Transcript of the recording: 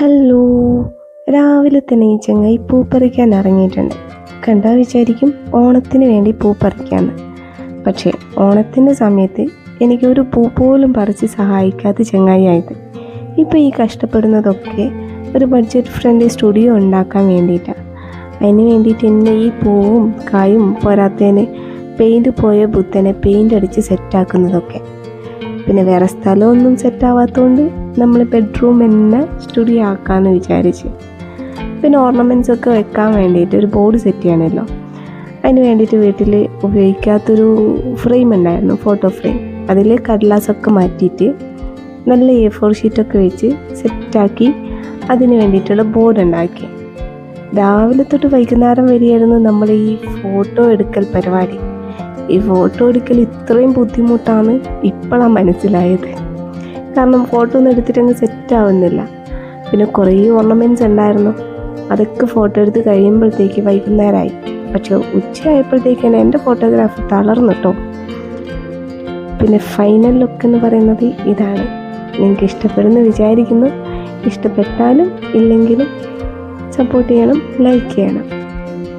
Hello. രാവിലെ തന്നെ ഈ ചങ്ങായി പൂ പറിക്കാൻ ഇറങ്ങിയിട്ടുണ്ട്. കണ്ടാൽ വിചാരിക്കും ഓണത്തിന് വേണ്ടി പൂ പറിക്കാന്ന്. പക്ഷേ ഓണത്തിന്റെ സമയത്ത് എനിക്ക് ഒരു പൂ പോലും പറിച്ച് സഹായിക്കാത്ത ചങ്ങായിയായത് ഇപ്പോൾ ഈ കഷ്ടപ്പെടുന്നതൊക്കെ ഒരു ബഡ്ജറ്റ് ഫ്രണ്ട്ലി സ്റ്റുഡിയോ ഉണ്ടാക്കാൻ വേണ്ടിയിട്ടാണ് അതിന് വേണ്ടിയിട്ട് എന്നെ ഈ പൂവും കായും പോരാത്തതിന് പെയിന്റ് പോയ ബുദ്ധനെ പെയിന്റ് അടിച്ച് സെറ്റാക്കുന്നതൊക്കെ പിന്നെ വേറെ സ്ഥലമൊന്നും സെറ്റാവാത്തതുകൊണ്ട് നമ്മൾ ബെഡ്റൂം തന്നെ സ്റ്റുഡിയോ ആക്കാമെന്ന് വിചാരിച്ച്. പിന്നെ ഓർണമെന്റ്സ് ഒക്കെ വെക്കാൻ വേണ്ടിയിട്ട് ഒരു ബോർഡ് സെറ്റ് ചെയ്യണമല്ലോ അതിന് വേണ്ടിയിട്ട് വീട്ടിൽ ഉപയോഗിക്കാത്തൊരു ഫ്രെയിം ഉണ്ടായിരുന്നു ഫോട്ടോ ഫ്രെയിം അതിൽ കടലാസൊക്കെ മാറ്റിയിട്ട് നല്ല എ ഫോർ ഷീറ്റൊക്കെ വെച്ച് സെറ്റാക്കി അതിന് വേണ്ടിയിട്ടുള്ള ബോർഡ് ഉണ്ടാക്കി. രാവിലെ തൊട്ട് വൈകുന്നേരം വരെയായിരുന്നു നമ്മൾ ഈ ഫോട്ടോ എടുക്കൽ പരിപാടി. ഈ ഫോട്ടോ എടുക്കൽ ഇത്രയും ബുദ്ധിമുട്ടാണ് ഇപ്പോഴാണ് മനസ്സിലായത്. കാരണം ഫോട്ടോ ഒന്നും എടുത്തിട്ടങ്ങ് സെറ്റ് ആവുന്നില്ല. പിന്നെ കുറേ ഓർണമെന്റ്സ് ഉണ്ടായിരുന്നു. അതൊക്കെ ഫോട്ടോ എടുത്ത് കഴിയുമ്പോഴത്തേക്ക് വൈകുന്നേരമായി പക്ഷെ ഉച്ചയായപ്പോഴത്തേക്കാണ് എന്റെ ഫോട്ടോഗ്രാഫ് തളർന്നു കേട്ടോ പിന്നെ ഫൈനൽ ലുക്ക് എന്ന് പറയുന്നത് ഇതാണ്. നിങ്ങൾക്ക് ഇഷ്ടപ്പെടുന്നു വിചാരിക്കുന്നു. ഇഷ്ടപ്പെട്ടാലും ഇല്ലെങ്കിലും സപ്പോർട്ട് ചെയ്യണം ലൈക്ക് ചെയ്യണം.